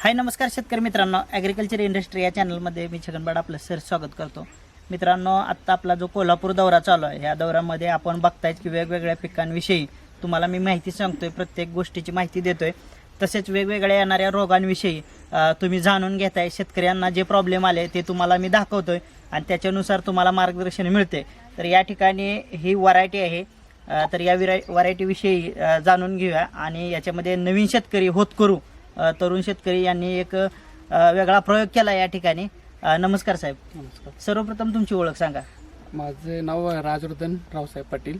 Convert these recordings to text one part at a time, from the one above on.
हाय नमस्कार शेतकरी मित्रांनो. ॲग्रिकल्चर इंडस्ट्री या चॅनलमध्ये मी छगनबाड आपलं सर स्वागत करतो. मित्रांनो आत्ता आपला जो कोल्हापूर दौरा चालू आहे या दौऱ्यामध्ये आपण बघतायत की वेगवेगळ्या पिकांविषयी तुम्हाला मी माहिती सांगतोय प्रत्येक गोष्टीची माहिती देतोय. तसेच वेगवेगळ्या येणाऱ्या रोगांविषयी तुम्ही जाणून घेताय. शेतकऱ्यांना जे प्रॉब्लेम आले ते तुम्हाला मी दाखवतोय आणि त्याच्यानुसार तुम्हाला मार्गदर्शन मिळते तर या ठिकाणी ही व्हरायटी आहे. तर या विराय व्हरायटीविषयी जाणून घेऊया आणि याच्यामध्ये नवीन शेतकरी होत करू. तरुण शेतकरी यांनी एक वेगळा प्रयोग केला या ठिकाणी. नमस्कार साहेब. नमस्कार. सर्वप्रथम तुमची ओळख सांगा. माझे नाव राजवर्धन रावसाहेब पाटील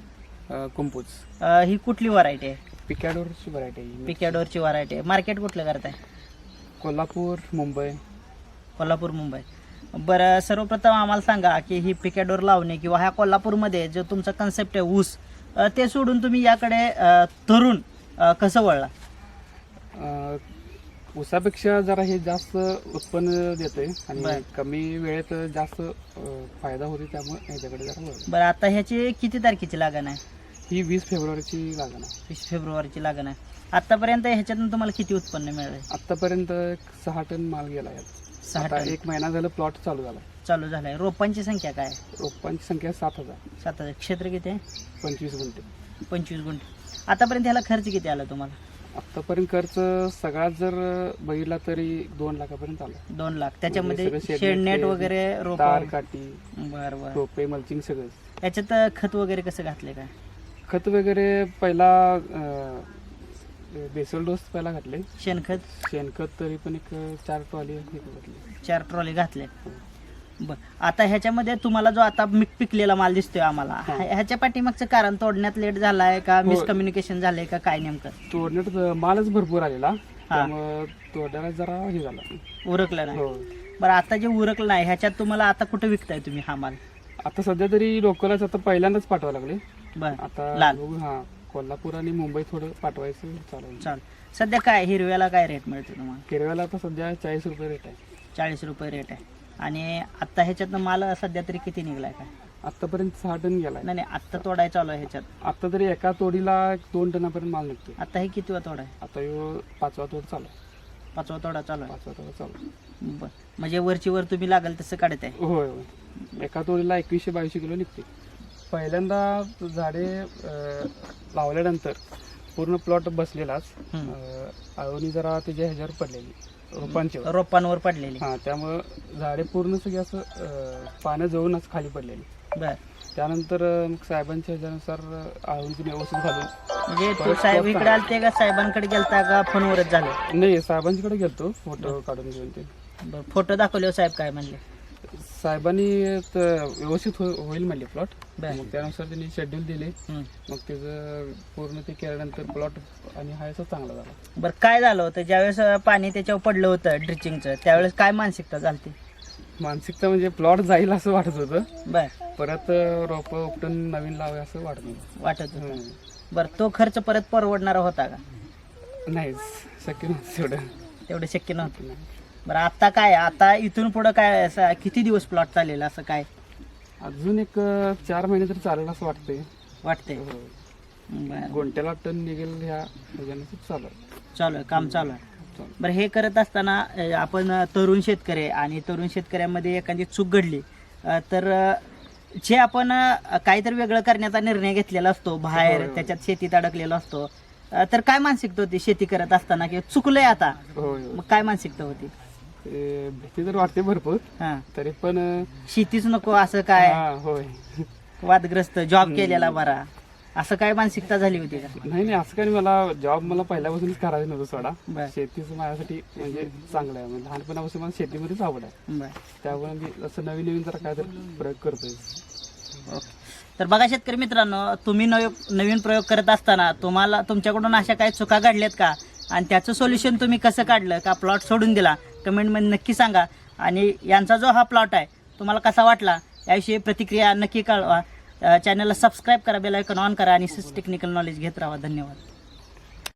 कुंपूज ही कुठली व्हरायटी आहे? पिकॅडोरची व्हरायटी आहे. पिकॅडोरची व्हरायटी आहे. मार्केट कुठलं करताय? कोल्हापूर मुंबई. कोल्हापूर मुंबई. बरं सर्वप्रथम आम्हाला सांगा की ही पिकॅडोर लावणे किंवा ह्या कोल्हापूरमध्ये जो तुमचा कन्सेप्ट आहे ऊस ते सोडून तुम्ही याकडे तरुण कसं वळला? ऊसापेक्षा जरा हे जास्त उत्पन्न देते आणि बर. कमी वेळेत जास्त अ, फायदा होते त्यामुळे ह्याच्याकडे जरा वळलो. बरं आता ह्याची किती तारखेची लागण आहे? ही वीस फेब्रुवारीची लागण आहे. वीस फेब्रुवारीची लागण आहे. आतापर्यंत ह्याच्यातून तुम्हाला किती उत्पन्न मिळालं आतापर्यंत एक सहा टन माल गेला यात सहा आता टन. एक महिना झालं प्लॉट चालू झाला चालू झालाय. रोपांची संख्या काय? आहे? रोपांची संख्या सात हजार. सात हजार. क्षेत्र किती आहे? पंचवीस गुंठे. पंचवीस गुंठे. आतापर्यंत ह्याला खर्च किती आला तुम्हाला? आतापर्यंत खर्च सगळ्यात जर बघितला तरी दोन लाखापर्यंत आला. दोन लाख. त्याच्यामध्ये म्हणजे सगळं शेडनेट वगैरे तार काठी रोपे मल्चिंग सगळं याच्यात खत वगैरे कसं घातले काय? खत वगैरे पहिला बेसल डोस पहिला घातले. शेणखत? शेणखत तरी पण एक चार ट्रॉली हे घातली. चार ट्रॉली घातले. बर. आता ह्याच्यामध्ये तुम्हाला जो आता पिकलेला माल दिसतोय आम्हाला हा. ह्या- ह्याच्या पाठीमागचं कारण तोडण्यात लेट झालाय का हो. मिसकम्युनिकेशन झालंय का काय नेमकं? तोडण्यात मालच भरपूर आलेला. हा. तोडायला जरा हे झाला. उरकलं नाही. हो. बरं आता जे उरकलं नाही ह्याच्यात तुम्हाला आता कुठं विकताय तुम्ही हा माल? आता सध्या तरी लोकलच आता पहिल्यांदाच पाठवायला लागले. बर. आता हा. कोल्हापूर आणि मुंबई थोडं पाठवायचं चालू आहे. चाल. सध्या काय हिरव्याला काय रेट मिळतो तुम्हाला? हिरव्याला आता सध्या चाळीस रुपये रेट आहे. चाळीस रुपये रेट आहे. आणि आता ह्याच्यातनं माल सध्या तरी किती निघलाय काय? आतापर्यंत सहा टन गेलाय. नाही नाही आत्ता तोडाय चालू आहे ह्याच्यात. आता तरी एका तोडीला दोन टनापर्यंत माल निघतो आता हे किती तोडा आहे? आता ह्यो पाचवा तोड चालू आहे. पाचवा तोडा चालू आहे? पाचवा तोडा चालू आहे. बर. म्हणजे वरची वर तुम्ही लागल तसं काढत आहे? होय होय. एका तोडीला एकवीसशे बावीसशे किलो निघते पहिल्यांदा झाडे अं, लावल्यानंतर पूर्ण प्लॉट बसलेलाच. हम्म. अं, आळवणी जरा त्याच्या ह्याच्यावर पडलेली. रोपांच्यावर रोपांवर पडलेली. हा त्यामुळं झाडे पूर्ण सगळी असं अं, पानं जवळूनच खाली पडलेली. बर. त्यानंतर अं, मग साहेबांच्या ह्याच्यानुसार आळवणी व्यवस्थित घालून. म्हणजे तू परत साहेब इकडे आलते का? साहेबांकडे गेलता का? फोनवरच झालं. नाही साहेबांच्याकडे गेलतो. फोटो काढून घेऊन ते. बर फोटो दाखवले हो साहेब काय म्हणले? साहेबांनी त- व्यवस्थित हो- होईल म्हणले प्लॉट बर. मग त्यानुसार त्यांनी शेड्यूल दिले. मग त्याचं पूर्ण ते केल्यानंतर प्लॉट आणि हा याचा चांगला झाला. बरं काय झालं होतं? ज्यावेळेस अं, पाणी त्याच्यावर पडलं होतं ड्रिचिंगचं त्यावेळेस काय मानसिकता झालती? मानसिकता म्हणजे प्लॉट जाईल असं वाटत होतं. बर. परत रोप उपटून नवीन लावे असं वाटत होतं. वाटत होतं. हं. बरं तो खर्च परत परवडणारा होता का? नाहीच. शक्य नव्हतं तेवढं. तेवढं शक्य नव्हतं. बरं आता काय आता इथून पुढं काय असं किती दिवस प्लॉट चालेल असं काय अजून एक अं, चार महिने तरी चालेल असं वाटतंय वाटतंय हो. बरं गोंट्याला टन निघेल ह्या ह्याच्यानं चालू आहे. चालू आहे काम चालू आहे चालू. बरं हे करत असताना अ, आपण अ, तरुण शेतकरी आहे आणि तरुण शेतकऱ्यामध्ये एखादी चूक घडली अ, तर अ, जे आपण अ, काहीतरी वेगळं करण्याचा निर्णय घेतलेला असतो बाहेर होय. त्याच्यात शेतीत अडकलेला असतो अ, तर काय मानसिकता होती शेती करत असताना किंवा चुकलंय आता होय होय. मग काय मानसिकता होती ते भीती तर वाटते भरपूर. हा. तरी पण शेतीच नको असं काय? हा, होय. वादग्रस्त जॉब केलेला बरा. असं काय मानसिकता झाली होती का? नाही नाही असं काही नाही. मला जॉब मला पहिल्यापासूनच करायचं नव्हतं सोडा. बर. शेतीच माझ्यासाठी म्हणजे चांगलं आहे. म्हणजे लहानपणापासून मला शेतीमध्येच आवड आहे. बर. त्यामुळे मी असं नवीन नवीन जरा काय तर प्रयोग करतोय. ओके. तर बघा शेतकरी मित्रांनो तुम्ही नव नवीन प्रयोग करत असताना तुम्हाला तुमच्याकडून अशा काही चुका घडल्यात का? आणि त्याचं सोल्युशन तुम्ही कसं काढलं? का प्लॉट सोडून दिला? कमेंटमध्ये नक्की सांगा. आणि यांचा जो हा प्लॉट आहे तुम्हाला कसा वाटला? याविषयी प्रतिक्रिया नक्की कळवा. चॅनलला सबस्क्राईब करा बेल आयकॉन ऑन करा आणि टेक्निकल नॉलेज घेत राहा. धन्यवाद.